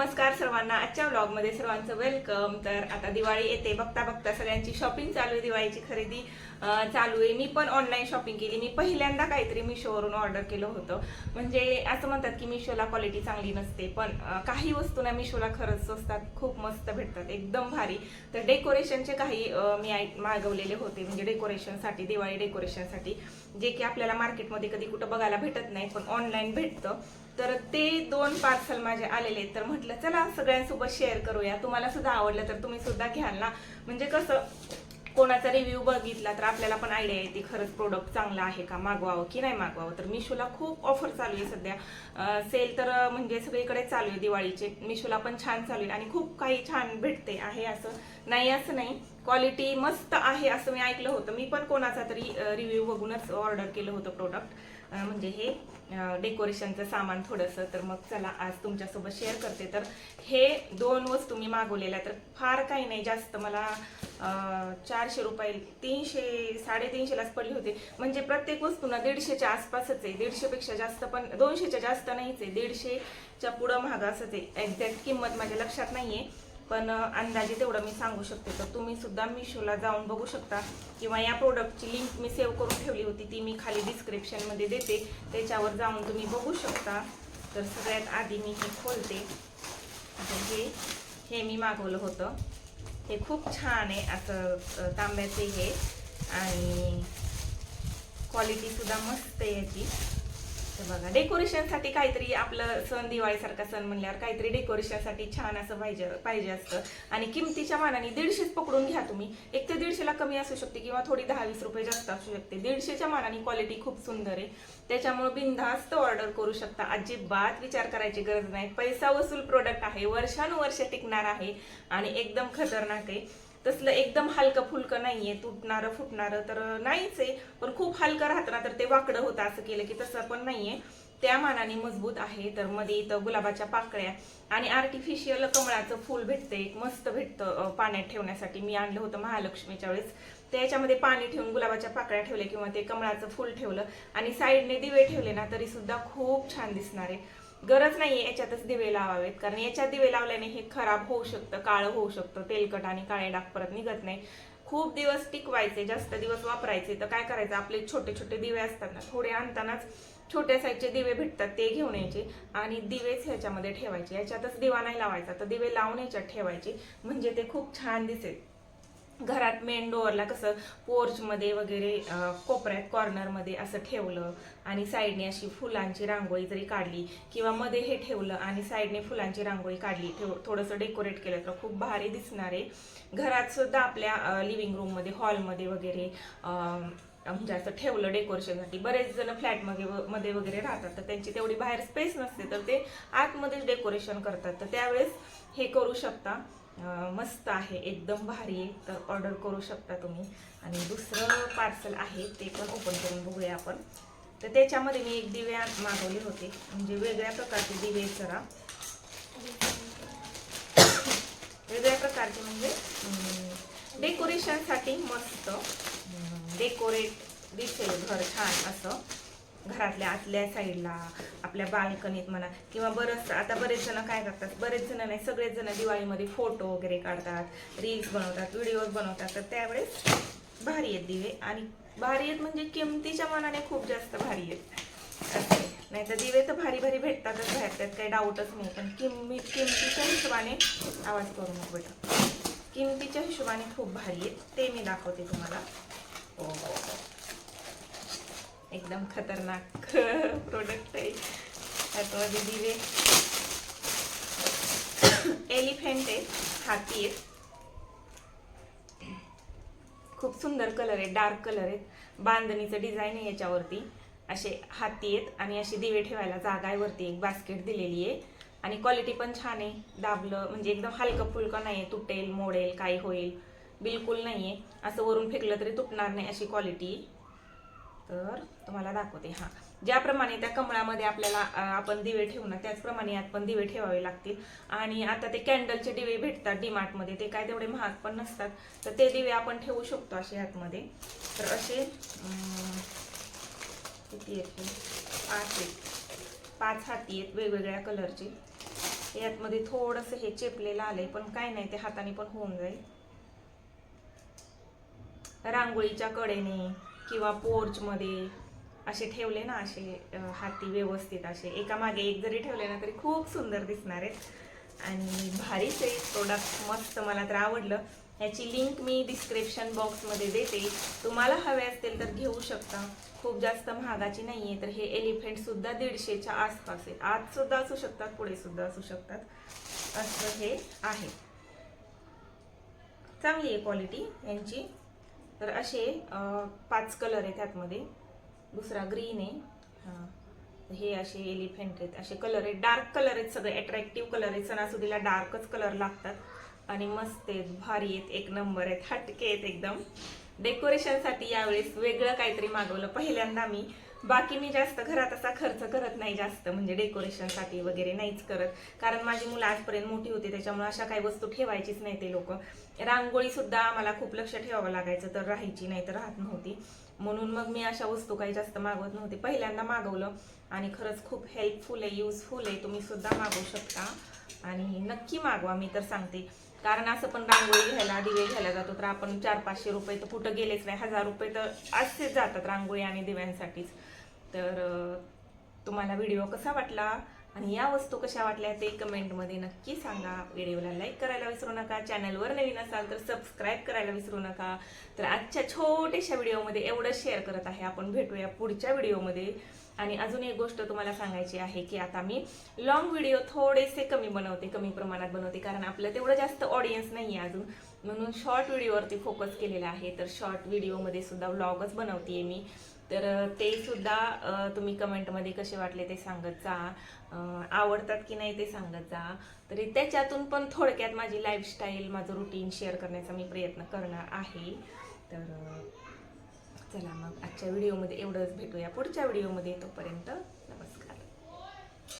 नमस्कार सर्वांना. आजच्या व्लॉगमध्ये सर्वांचं वेलकम तर आता दिवाळी येते. बघता बघता सगळ्यांची शॉपिंग चालू आहे. दिवाळीची खरेदी चालू आहे. मी पण ऑनलाईन शॉपिंग केली. मी पहिल्यांदा काहीतरी मिशोवरून ऑर्डर केलं होतं. म्हणजे असं म्हणतात की मिशोला क्वालिटी चांगली नसते. पण काही वस्तू ना मिशोला खरंच स्वस्तात खूप मस्त भेटतात. एकदम भारी. तर डेकोरेशनचे काही मी ऐक- मागवलेले होते. म्हणजे डेकोरेशनसाठी दिवाळी डेकोरेशनसाठी जे की आपल्याला मार्केटमध्ये कधी कुठं बघायला भेटत नाही पण ऑनलाईन भेटतं. तर ते दोन पार्सल माझे आलेले आहेत. तर म्हटलं चला सगळ्यांसोबत शेअर करूया तुम्हाला सुद्धा आवडलं तर तुम्ही सुद्धा घ्याल ना म्हणजे कसं कोणाचा रिव्ह्यू बघितला तर आपल्याला पण आयडिया येते खरंच प्रोडक्ट चांगला आहे का मागवावं की नाही मागवावं. तर मिशोला खूप ऑफर चालू आहे सध्या. सेल तर म्हणजे सगळीकडे चालू आहे दिवाळीचे. मिशोला पण छान चालू आहे आणि खूप काही छान भेटते आहे असं. नाही असं नाही. क्वालिटी मस्त आहे असं मी ऐकलं होतं. मी पण कोणाचा तरी रिव्ह्यू बघूनच ऑर्डर केलं होतं प्रोडक्ट म्हणजे हे डेकोरेशनचं सामान थोडंसं. तर मग चला आज तुमच्यासोबत शेअर करते. तर हे दोन वस्तू मी मागवलेल्या तर फार काही नाही. जास्त मला चारशे रुपये तीनशे साडेतीनशेलाच पडली होती. म्हणजे प्रत्येक वस्तू ना दीडशेच्या आसपासच आहे. दीडशेपेक्षा जास्त पण दोनशेच्या जास्त नाहीच आहे. दीडशेच्या पुढं महाग असंच आहे. एक्झॅक्ट किंमत माझ्या लक्षात नाहीये. पण अंदाजे तेवढं मी सांगू शकते. तर तुम्ही सुद्धा मिशोला जाऊन बघू शकता. किंवा या प्रोडक्टची लिंक मी सेव्ह करून ठेवली होती. ती मी खाली डिस्क्रिप्शनमध्ये देते. त्याच्यावर जाऊन तुम्ही बघू शकता. तर सगळ्यात आधी मी हे खोलते. हे हे मी मागवलं होतं. हे खूप छान आहे असं तांब्याचे हे. आणि क्वालिटीसुद्धा मस्त आहे याची. बघा. डेकोरेशनसाठी काहीतरी आपलं सण दिवाळीसारखा सण म्हणल्यावर काहीतरी डेकोरेशनसाठी छान असं पाहिजे पाहिजे असतं. आणि किमतीच्या मानाने दीडशेच पकडून घ्या तुम्ही. एक ते दीडशेला कमी असू शकते किंवा थोडी दहा वीस रुपये जास्त असू शकते. दीडशेच्या मानाने क्वालिटी खूप सुंदर आहे. त्याच्यामुळे बिनधास्त ऑर्डर करू शकता. अजिबात विचार करायची गरज नाही. पैसा वसूल प्रोडक्ट आहे. वर्षानुवर्ष टिकणार आहे. आणि एकदम खतरनाक आहे. तसलं एकदम हलकं फुलकं नाहीये तुटणारं फुटणारं तर नाहीच आहे. पण खूप हलकं राहतं ना तर ते वाकडं होतं असं केलं की तसं पण नाहीये. त्या मानाने मजबूत आहे. तर मध्ये इथं गुलाबाच्या पाकळ्या आणि आर्टिफिशियल कमळाचं फूल भेटतं एक मस्त भेटतं पाण्यात ठेवण्यासाठी. मी आणलं होतं महालक्ष्मीच्या वेळेस. त्याच्यामध्ये पाणी ठेवून गुलाबाच्या पाकळ्या ठेवल्या किंवा ते कमळाचं फूल ठेवलं आणि साईडने दिवे ठेवले ना तरी सुद्धा खूप छान दिसणार आहे. गरज नाही याच्यातच दिवे लावावेत. कारण याच्यात दिवे लावल्याने हे खराब होऊ शकतं काळं होऊ शकतं तेलकट आणि काळे डाग परत निघत नाही. खूप दिवस टिकवायचे जास्त दिवस वापरायचे. तर काय करायचं आपले छोटे छोटे दिवे असतात ना थोडे आणतानाच छोट्या साईजचे दिवे भेटतात ते घेऊन यायचे आणि दिवेच ह्याच्यामध्ये ठेवायचे. याच्यातच दिवा नाही लावायचा तर दिवे लावून याच्यात ठेवायचे. म्हणजे ते खूप छान दिसेल. घरात मेन डोअरला कसं पोर्चमध्ये वगैरे कोपऱ्यात कॉर्नरमध्ये असं ठेवलं आणि साईडने अशी फुलांची रांगोळी जरी काढली किंवा मध्ये हे ठेवलं आणि साईडने फुलांची रांगोळी काढली ठेव थोडंसं डेकोरेट केलं तर खूप भारी दिसणार आहे. घरात सुद्धा आपल्या लिव्हिंग रूममध्ये हॉलमध्ये वगैरे म्हणजे असं ठेवलं डेकोरेशनसाठी बरेच जण फ्लॅटमध्ये मध्ये वगैरे राहतात तर त्यांची तेवढी बाहेर स्पेस नसते तर ते आतमध्येच डेकोरेशन करतात. तर त्यावेळेस हे करू शकता. मस्त आहे. एकदम भारी आहे तर ऑर्डर करू शकता तुम्ही. आणि दुसरं पार्सल आहे ते पण ओपन करून बघूया आपण. तर त्याच्यामध्ये मी एक दिवे मागवले होते. म्हणजे वेगळ्या प्रकारचे दिवे जरा. वेगळ्या प्रकारचे म्हणजे डेकोरेशनसाठी मस्त डेकोरेट दिसेल घर छान असं. घरातल्या आतल्या साईडला आपल्या बाल्कनीत म्हणा किंवा बरंच आता बरेच जण काय करतात बरेच जण नाही सगळेच जण दिवाळीमध्ये फोटो वगैरे काढतात रील्स बनवतात व्हिडिओज बनवतात तर त्यावेळेस भारी आहेत दिवे. आणि भारी आहेत म्हणजे किमतीच्या मनाने खूप जास्त भारी आहेत. नाही तर दिवे तर भारी भारी भेटतातच बाहेर त्यात काही डाऊटच नाही. पण किम किमतीच्या हिशोबाने आवाज करू नको बेटा. किमतीच्या हिशोबाने खूप भारी आहेत. ते मी दाखवते तुम्हाला. हो हो. हो. एकदम खतरनाक प्रोडक्ट आहे. त्याच्यामध्ये दिवे. एलिफेंट आहे. हाती आहेत खूप सुंदर कलर आहे. डार्क कलर आहेत बांधणीचं डिझाईन आहे याच्यावरती. असे हाती आहेत आणि अशी दिवे ठेवायला जागा आहे वरती. एक बास्केट दिलेली आहे. आणि क्वालिटी पण छान आहे. दाबलं म्हणजे एकदम हलकं फुलकं नाही आहे तुटेल मोडेल काही होईल. बिलकुल नाही आहे असं वरून फेकलं तरी तुटणार नाही अशी क्वालिटी तर तुम्हाला दाखवते हां. ज्याप्रमाणे त्या कमळामध्ये आपल्याला आपण दिवे ठेवू ना त्याचप्रमाणे यात पण दिवे ठेवावे लागतील. आणि आता ते कॅन्डलचे दिवे भेटतात डीमार्टमध्ये ते काय तेवढे महाग पण नसतात. तर ते दिवे आपण ठेवू शकतो असे आतमध्ये तर असे किती येते पाच आहेत. पाच हाती आहेत वेगवेगळ्या कलरचे. यातमध्ये थोडंसं हे चेपलेलं आलंय पण काय नाही ते हाताने पण होऊन जाईल. रांगोळीच्या कडेने. किंवा पोर्चमध्ये असे ठेवले ना असे हाती व्यवस्थित असे. एका मागे एक जरी ठेवले ना तरी खूप सुंदर दिसणार आहेत. आणि भारीच आहे प्रोडक्ट मस्त मला तर आवडलं. याची लिंक मी डिस्क्रिप्शन बॉक्समध्ये देते. तुम्हाला हवे असतील तर घेऊ शकता. खूप जास्त महागाची नाही आहे तर हे एलिफेंटसुद्धा दीडशेच्या आसपास आहे. आजसुद्धा असू शकतात पुढेसुद्धा असू शकतात. असं हे आहे. चांगली आहे क्वालिटी यांची. तर असे पाच कलर आहेत त्यातमध्ये दुसरा ग्रीन आहे. हां. हे असे एलिफंट आहेत. असे कलर आहेत. डार्क कलर आहेत सगळे. अट्रॅक्टिव्ह कलर आहेत. सणासुदीला डार्कच कलर लागतात. आणि मस्त आहेत. भारी आहेत. एक नंबर आहेत. हटके आहेत एकदम. डेकोरेशनसाठी यावेळेस वेगळं काहीतरी मागवलं. पहिल्यांदा मी. बाकी मी जास्त घरात असा खर्च करत नाही जास्त. म्हणजे डेकोरेशनसाठी वगैरे नाहीच करत. कारण माझी मुलं आजपर्यंत मोठी होती त्याच्यामुळे अशा काही वस्तू ठेवायचीच नाही ते लोक. रांगोळी सुद्धा आम्हाला खूप लक्ष ठेवावं लागायचं तर राहायची नाही तर राहत नव्हती. म्हणून मग मी अशा वस्तू काही जास्त मागवत नव्हते. पहिल्यांदा मागवलं आणि खरंच खूप हेल्पफुल आहे युजफुल आहे. तुम्ही सुद्धा मागवू शकता. आणि नक्की मागवा मी तर सांगते. कारण असं पण रांगोळी घ्यायला दिवे घ्यायला जातो तर आपण चार पाचशे रुपये तर कुठं गेलेच नाही. हजार रुपये तर असेच जातात रांगोळी आणि दिव्यांसाठीच. तर तुम्हाला व्हिडिओ कसा वाटला आणि या वस्तू कशा वाटल्या ते कमेंटमध्ये नक्की सांगा. व्हिडिओला लाईक करायला विसरू नका. चॅनलवर नवीन असाल तर सबस्क्राईब करायला विसरू नका. तर आजच्या छोट्याशा व्हिडिओमध्ये एवढंच शेअर करत आहे. आपण भेटूया पुढच्या व्हिडिओमध्ये. आणि अजून एक गोष्ट तुम्हाला सांगायची आहे की आता मी लॉंग व्हिडिओ थोडेसे कमी बनवते कमी प्रमाणात बनवते कारण आपलं तेवढं जास्त ऑडियन्स नाही आहे अजून. म्हणून शॉर्ट व्हिडिओवरती फोकस केलेला आहे. तर शॉर्ट व्हिडिओमध्ये सुद्धा व्लॉगच बनवते मी. तर ते सुद्धा तुम्ही कमेंटमध्ये कसे वाटले ते सांगत जा. आवडतात की नाही ते सांगत जा. तरी त्याच्यातून पण थोडक्यात माझी लाईफस्टाईल माझं रुटीन शेअर करण्याचा मी प्रयत्न करणार आहे. तर चला मग आजच्या व्हिडिओमध्ये एवढंच. भेटूया पुढच्या व्हिडिओमध्ये तोपर्यंत. नमस्कार.